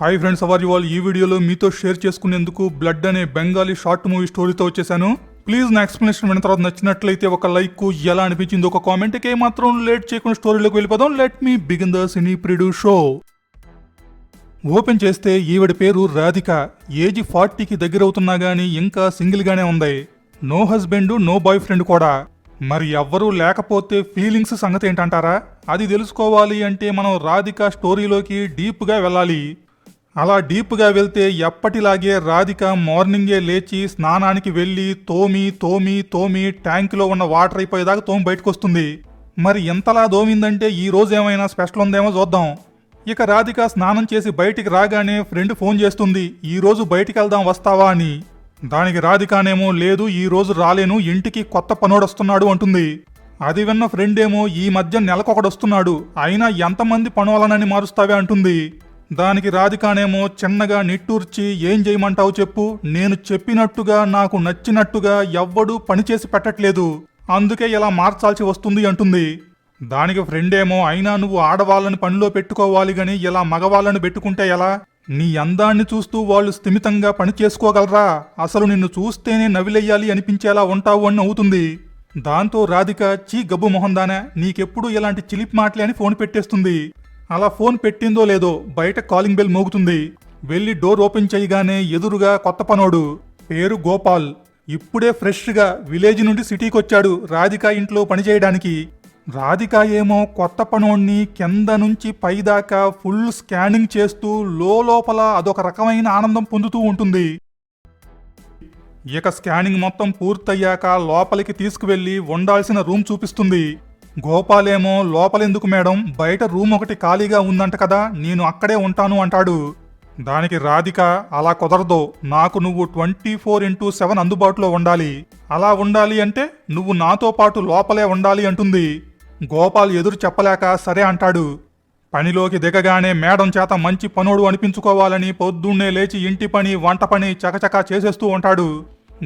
Hi friends how are you all ఈ వీడియోలో మీతో షేర్ చేసుకునేందుకు బ్లడ్ అనే బెంగాలీ షార్ట్ మూవీ స్టోరీతో వచ్చేసాను. ప్లీజ్ నా ఎక్స్ప్లెనేషన్ విన్న తర్వాత నచ్చినట్లయితే ఒక లైక్ ఎలా అనిపించింది ఒక కామెంట్కి మాత్రం లేట్ చేయకుండా స్టోరీలోకి వెళ్ళిపోదాం. లెట్ మీ బిగిన్ ద సినీ ప్రిడు షో ఓపెన్ చేస్తే ఈవిడ పేరు రాధిక. ఏజ్ ఫార్టీకి దగ్గరవుతున్నా గానీ ఇంకా సింగిల్గానే ఉంది. No husband no boy friend. మరి ఎవ్వరూ లేకపోతే ఫీలింగ్స్ సంగతి ఏంటంటారా? అది తెలుసుకోవాలి అంటే మనం రాధిక స్టోరీలోకి డీప్గా వెళ్ళాలి. అలా డీప్గా వెళ్తే ఎప్పటిలాగే రాధిక మార్నింగే లేచి స్నానానికి వెళ్ళి తోమి తోమి తోమి ట్యాంక్లో ఉన్న వాటర్ అయిపోయేదాకా తోమి బయటకు వస్తుంది మరి ఎంతలా దోమిందంటే ఈ రోజు ఏమైనా స్పెషల్ ఉందేమో చూద్దాం. ఇక రాధిక స్నానం చేసి బయటికి రాగానే ఫ్రెండ్ ఫోన్ చేస్తుంది ఈరోజు బయటికి వెళ్దాం వస్తావా? అని. దానికి రాధికానేమో లేదు ఈ రోజు రాలేను ఇంటికి కొత్త పనోడొస్తున్నాడు అంటుంది. అది విన్న ఫ్రెండ్ ఏమో ఈ మధ్య నెలకొకడొస్తున్నాడు అయినా ఎంతమంది పనువలనని మారుస్తావే? అంటుంది. దానికి రాధికానేమో చిన్నగా నిట్టూర్చి ఏం చేయమంటావు చెప్పు. నేను చెప్పినట్టుగా నాకు నచ్చినట్టుగా ఎవ్వడూ పనిచేసి పెట్టట్లేదు. అందుకే ఇలా మార్చాల్సి వస్తుంది అంటుంది. దానికి ఫ్రెండ్ ఏమో అయినా నువ్వు ఆడవాళ్ళని పనిలో పెట్టుకోవాలి గాని ఇలా మగవాళ్ళని పెట్టుకుంటే ఎలా? నీ అందాన్ని చూస్తూ వాళ్ళు స్థిమితంగా పని చేసుకోగలరా? అసలు నిన్ను చూస్తేనే నవిలెయ్యాలి అనిపించేలా ఉంటావు అని అవుతుంది దాంతో రాధిక చీ గబ్బు మొహందానే నీకెప్పుడు ఇలాంటి చిలిప్ మాటలే అని ఫోన్ పెట్టేస్తుంది. అలా ఫోన్ పెట్టిందో లేదో బయట కాలింగ్ బెల్ మోగుతుంది. వెళ్ళి డోర్ ఓపెన్ చేయగానే ఎదురుగా కొత్త పనోడు. పేరు గోపాల్. ఇప్పుడే ఫ్రెష్గా విలేజ్ నుండి సిటీకి వచ్చాడు రాధిక ఇంట్లో పనిచేయడానికి రాధిక ఏమో కొత్త పనోడిని కింద నుంచి పైదాకా ఫుల్ స్కానింగ్ చేస్తూ లోపల అదొక రకమైన ఆనందం పొందుతూ ఉంటుంది. ఇక స్కానింగ్ మొత్తం పూర్తయ్యాక లోపలికి తీసుకువెళ్ళి ఉండాల్సిన రూమ్ చూపిస్తుంది. గోపాలేమో లోపలెందుకు మేడం? బయట రూమ్ ఒకటి ఖాళీగా ఉందంట కదా నేను అక్కడే ఉంటాను అంటాడు. దానికి రాధిక అలా కుదరదు. నాకు నువ్వు ట్వంటీ ఫోర్ ఇంటూ సెవెన్ అందుబాటులో ఉండాలి. అలా ఉండాలి అంటే నువ్వు నాతో పాటు లోపలే ఉండాలి అంటుంది. గోపాల్ ఎదురు చెప్పలేక సరే అంటాడు. పనిలోకి దిగగానే మేడం చేత మంచి పనుడు అనిపించుకోవాలని పొద్దున్నే లేచి ఇంటి పని వంట పని చకచకా చేసేస్తూ ఉంటాడు.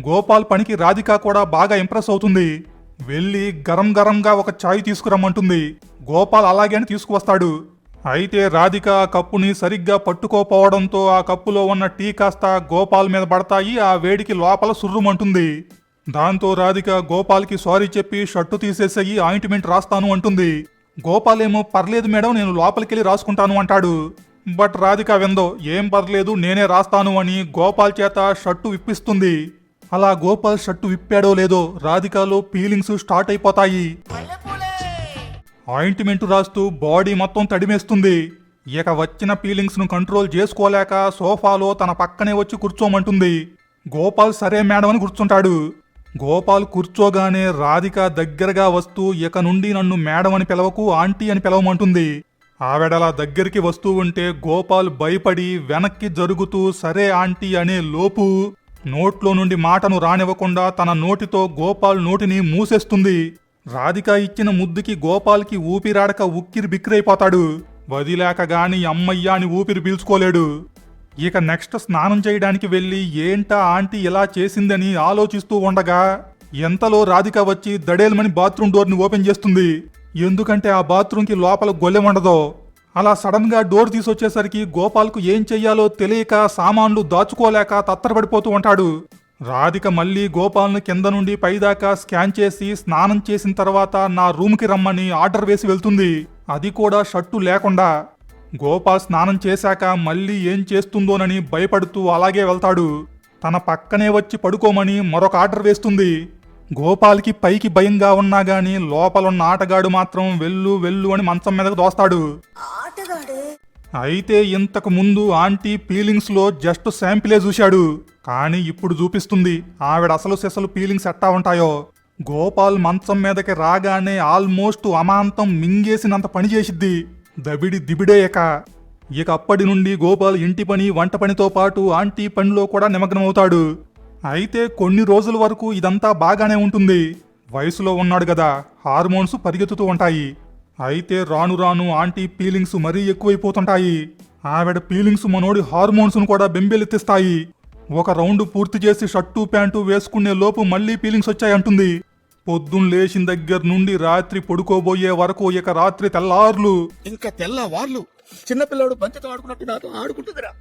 గోపాల్ పనికి రాధిక కూడా బాగా ఇంప్రెస్ అవుతుంది. వెళ్ళి గరం గరంగా ఒక చాయ్ తీసుకురమ్మంటుంది. గోపాల్ అలాగే అని తీసుకువస్తాడు. అయితే రాధిక ఆ కప్పుని సరిగ్గా పట్టుకోపోవడంతో ఆ కప్పులో ఉన్న టీ కాస్త గోపాల్ మీద పడతాయి ఆ వేడికి లోపల సుర్రుమంటుంది. దాంతో రాధిక గోపాల్కి సారీ చెప్పి షర్టు తీసేసేయి ఆయింట్మెంట్ రాస్తాను అంటుంది. గోపాల్ ఏమో పర్లేదు మేడం నేను లోపలికెళ్ళి రాసుకుంటాను అంటాడు. బట్ రాధిక విందో ఏం పర్లేదు నేనే రాస్తాను అని గోపాల్ చేత షర్టు విప్పిస్తుంది. అలా గోపాల్ షర్టు విప్పాడో లేదో రాధికాలో ఫీలింగ్స్ స్టార్ట్ అయిపోతాయి. ఆయింట్మెంట్ రాస్తూ బాడీ మొత్తం తడిమేస్తుంది. ఇక వచ్చిన ఫీలింగ్స్ను కంట్రోల్ చేసుకోలేక సోఫాలో తన పక్కనే వచ్చి కూర్చోమంటుంది. గోపాల్ సరే మేడం అని కూర్చుంటాడు. గోపాల్ కూర్చోగానే రాధిక దగ్గరగా వస్తూ ఇక నుండి నన్ను మేడం అని పిలవకు ఆంటీ అని పిలవమంటుంది. ఆవిడలా దగ్గరికి వస్తూ ఉంటే గోపాల్ భయపడి వెనక్కి జరుగుతూ సరే ఆంటీ అనే లోపు నోట్లో నుండి మాటను రానివ్వకుండా తన నోటితో గోపాల్ నోటిని మూసేస్తుంది. రాధిక ఇచ్చిన ముద్దుకి గోపాల్కి ఊపిరాడక ఉక్కిరి బిక్కిరైపోతాడు. వదిలేక గాని అమ్మయ్య అని ఊపిరి పీల్చుకోలేడు. ఇక నెక్స్ట్ స్నానం చేయడానికి వెళ్ళి ఏంటా ఆంటీ ఇలా చేసిందని ఆలోచిస్తూ ఉండగా ఎంతలో రాధిక వచ్చి దడేల్మని బాత్రూమ్ డోర్ని ఓపెన్ చేస్తుంది. ఎందుకంటే ఆ బాత్రూంకి లోపల గొల్లెం ఉండదో అలా సడన్గా డోర్ తీసొచ్చేసరికి గోపాల్కు ఏం చెయ్యాలో తెలియక సామాన్లు దాచుకోలేక తత్తరపడిపోతూ ఉంటాడు. రాధిక మళ్ళీ గోపాల్ను కింద నుండి పైదాకా స్కాన్ చేసి స్నానం చేసిన తర్వాత నా రూమ్కి రమ్మని ఆర్డర్ వేసి వెళ్తుంది. అది కూడా షర్టు లేకుండా. గోపాల్ స్నానం చేశాక మళ్ళీ ఏం చేస్తుందోనని భయపడుతూ అలాగే వెళ్తాడు. తన పక్కనే వచ్చి పడుకోమని మరొక ఆర్డర్ వేస్తుంది. గోపాల్కి పైకి భయంగా ఉన్నా గాని లోపలున్న ఆటగాడు మాత్రం వెళ్ళు వెళ్ళు అని మంచం మీదకు దోస్తాడు. అయితే ఇంతకు ముందు ఆంటీ పీలింగ్స్లో జస్ట్ శాంపిలే చూశాడు. కానీ ఇప్పుడు చూపిస్తుంది ఆవిడ అసలు సెసలు పీలింగ్స్ ఎట్టా ఉంటాయో. గోపాల్ మంచం మీదకి రాగానే ఆల్మోస్ట్ అమాంతం మింగేసినంత పని చేసిద్ది. దబిడి దిబిడేయక ఇక. అప్పటి నుండి గోపాల్ ఇంటి పని వంట పనితో పాటు ఆంటీ పనిలో కూడా నిమగ్నమవుతాడు. అయితే కొన్ని రోజుల వరకు ఇదంతా బాగానే ఉంటుంది. వయసులో ఉన్నాడు కదా హార్మోన్స్ పరిగెత్తుతూ ఉంటాయి. అయితే రాను రాను ఆంటీ ఫీలింగ్స్ మరీ ఎక్కువైపోతుంటాయి. ఆవిడ ఫీలింగ్స్ మనోడి హార్మోన్స్ను కూడా బెంబెలెత్తిస్తాయి. ఒక రౌండ్ పూర్తి చేసి షర్టు ప్యాంటు వేసుకునే లోపు మళ్ళీ ఫీలింగ్స్ వచ్చాయంటుంది. పొద్దున్న లేచిన దగ్గర నుండి రాత్రి పడుకోబోయే వరకు ఇక రాత్రి తెల్లార్లు. ఇంకా తెల్లవార్లు. చిన్నపిల్లాడు బంతితో ఆడుకున్నట్టు నాతో ఆడుకుంటుందిరా.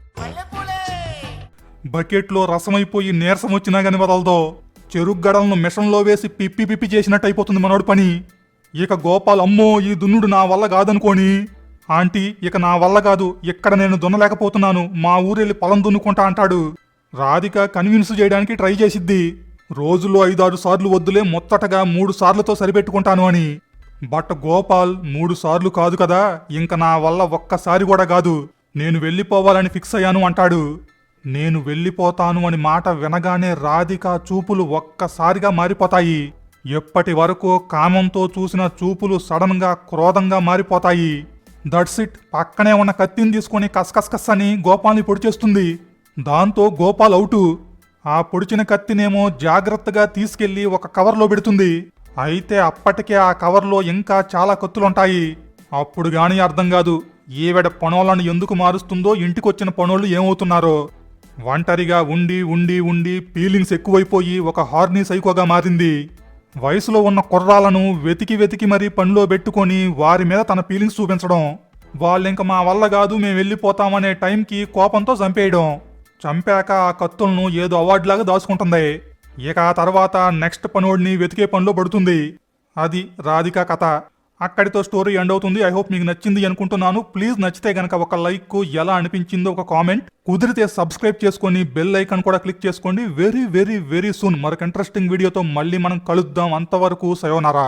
బకెట్లో రసమైపోయి నీరసం వచ్చినా గాని వదలదో. చెరుకు గడలను మిషన్లో వేసి పిప్పి పిప్పి చేసినట్టు అయిపోతుంది మనోడి పని. ఇక గోపాల్ అమ్మో ఈ దున్నుడు నా వల్ల కాదనుకోని. ఆంటీ ఇక నా వల్ల కాదు ఇక్కడ నేను దున్నలేకపోతున్నాను మా ఊరెళ్ళి పొలం దున్నుకుంటా అంటాడు. రాధిక కన్విన్స్ చేయడానికి ట్రై చేసిద్ది. రోజులో ఐదారు సార్లు వద్దులే మొత్తటగా మూడు సార్లతో సరిపెట్టుకుంటాను అని. బట్ గోపాల్ మూడు సార్లు కాదు కదా ఇంక నా వల్ల ఒక్కసారి కూడా కాదు. నేను వెళ్ళిపోవాలని ఫిక్స్ అయ్యాను అంటాడు. నేను వెళ్ళిపోతాను అని మాట వినగానే రాధిక చూపులు ఒక్కసారిగా మారిపోతాయి. ఎప్పటి వరకు కామంతో చూసిన చూపులు సడన్గా క్రోధంగా మారిపోతాయి? That's it. పక్కనే ఉన్న కత్తిని తీసుకొని కస్కస్కస్ అని గోపాల్ని పొడిచేస్తుంది దాంతో గోపాల్ అవుటు. ఆ పొడిచిన కత్తినేమో జాగ్రత్తగా తీసుకెళ్ళి ఒక కవర్లో పెడుతుంది. అయితే అప్పటికే ఆ కవర్లో ఇంకా చాలా కత్తులుంటాయి. అప్పుడు గాని అర్థం కాదు ఈవిడ పనులను ఎందుకు మారుస్తుందో ఇంటికొచ్చిన పనులు ఏమవుతున్నారో. ఒంటరిగా ఉండి ఉండి ఉండి ఫీలింగ్స్ ఎక్కువైపోయి ఒక హార్నీ సైకోగా మారింది. వయసులో ఉన్న కుర్రాలను వెతికి వెతికి మరీ పనిలో పెట్టుకొని వారి మీద తన ఫీలింగ్స్ చూపించడం. వాళ్ళింక మా వల్ల కాదు మేము వెళ్ళిపోతామనే టైంకి కోపంతో చంపేయడం. చంపాక ఆ కత్తులను ఏదో అవార్డులాగా దాచుకుంటుంది. ఇక ఆ తర్వాత నెక్స్ట్ పనోడిని వెతికే పనిలో పడుతుంది. అది రాధిక కథ. అక్కడితో స్టోరీ ఎండ్ అవుతుంది. ఐ హోప్ మీకు నచ్చింది అనుకుంటున్నాను. ప్లీజ్ నచ్చితే గనక ఒక లైక్ ఎలా అనిపించిందో ఒక కామెంట్. కుదిరితే సబ్స్క్రైబ్ చేసుకొని బెల్ ఐకాన్ కూడా క్లిక్ చేసుకోండి. Very very very soon. మరొక ఇంట్రెస్టింగ్ వీడియోతో మళ్ళీ మనం కలుద్దాం. అంతవరకు సయోనరా.